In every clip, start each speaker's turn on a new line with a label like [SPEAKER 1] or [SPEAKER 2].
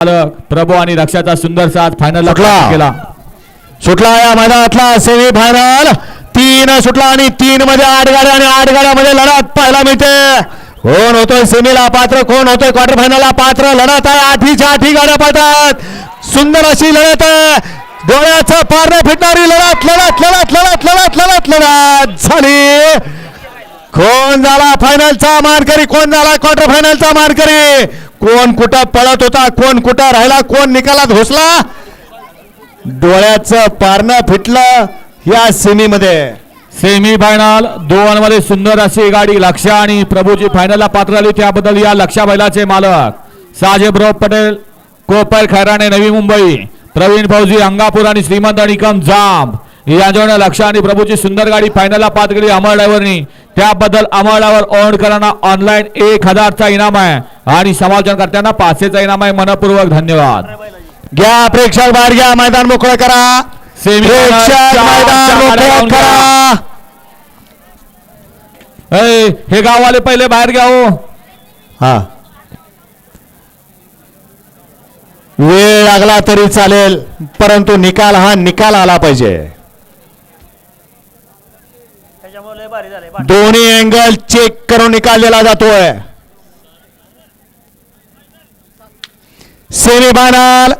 [SPEAKER 1] मालक प्रभू आणि रक्षाचा सुंदर साथ फायनल
[SPEAKER 2] सुटला.
[SPEAKER 1] केला.
[SPEAKER 2] सुटला या मैदानातला सेमी फायनल तीन सुटला आणि तीन मध्ये आठ गाड्या आणि आठ गाड्यामध्ये लढत पाहायला मिळते. कोण होतोय सेमीला पात्र कोण होतोय क्वार्टर फायनलला पात्र? लढत आहे आठीच्या आठी गाड्या पाहतात सुंदर अशी लढत आहे. डोळ्याचं पारणे फिटणारी लढत लढत लढत लढत लढत लढत लढत झाली. कोण झाला फायनलचा मानकरी? कोण झाला क्वार्टर फायनलचा मानकरी? कोण कुठं पळत होता कोण कुठं राहिला कोण निकालात घोसला? डोळ्याचं पारणं फिटलं या सेमीमध्ये.
[SPEAKER 1] सेमी फायनल दोनमध्ये सुंदर अशी गाडी लक्ष आणि प्रभूची फायनलला पात्र आली त्याबद्दल या लक्षा बैलाचे मालक साजेबराव पटेल कोपर खैराणे नवी मुंबई प्रवीण फौजी अंगापूर आणि श्रीमंत निकम जांब. यांच्याकडे लक्ष आणि प्रभूची सुंदर गाडी फायनलला पात्र केली. अमर ड्रायव्हरनी त्याबद्दल अमर ड्रायव्हर ओनकरांना ऑनलाईन एक हजारचा इनाम आहे. आणि समालोचनकर्त्यांना पाचशेचा इनाम आहे. मनपूर्वक धन्यवाद.
[SPEAKER 2] घ्या प्रेक्षक बाहेर घ्या. मैदान मोकळं करा.
[SPEAKER 1] हे गाववाले पहिले बाहेर घ्या हो.
[SPEAKER 2] हा. वेळ लागला तरी चालेल परंतु निकाल हा निकाल आला पाहिजे. दोन्ही अँगल चेक करून निकाललेला जातोय. सेमीफायनल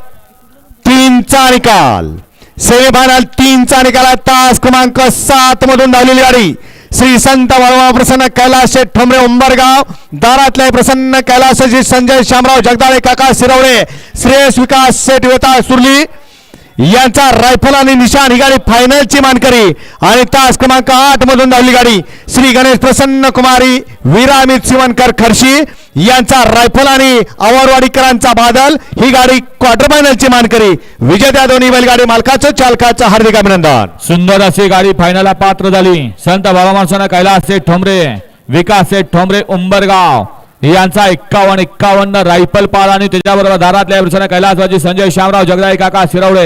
[SPEAKER 2] तीनचा निकाल. सेमीफायनल तीनचा निकाल तास क्रमांक सात मधून धावलेली गाडी. श्री संत वळवा प्रसन्न कैलास शेठ ठोंबरे उंबरगाव. दारातले प्रसन्न कैलासजी संजय शामराव जगदाळे काका शिरवळे श्रेयस विकास शेठ वेता सुरली. यांचा रायफल आणि निशाण ही गाडी फायनलची मानकरी. आणि तास क्रमांक आठ मधून धावली गाडी. श्री गणेश प्रसन्न कुमारी वीरामित सिवनकर खर्शी यांचा रायफल आणि अवारवाडीकरांचा बादल ही गाडी क्वार्टर फायनलची मानकरी. विजेत्या दोन्ही बैलगाडी मालकाचं चालकाचं हार्दिक अभिनंदन.
[SPEAKER 1] सुंदर अशी गाडी फायनलला पात्र झाली. संत बाबा माणसानं कैलास सेठ ठोंबरे विकास सेठ ठोंबरे उंबरगाव यांचा एक्कावन्न एक्कावन्न रायफल पाल आणि त्याच्याबरोबर दारातल्या वर्षानं कैलासवाजी संजय श्यामराव जगदाई काका शिरवडे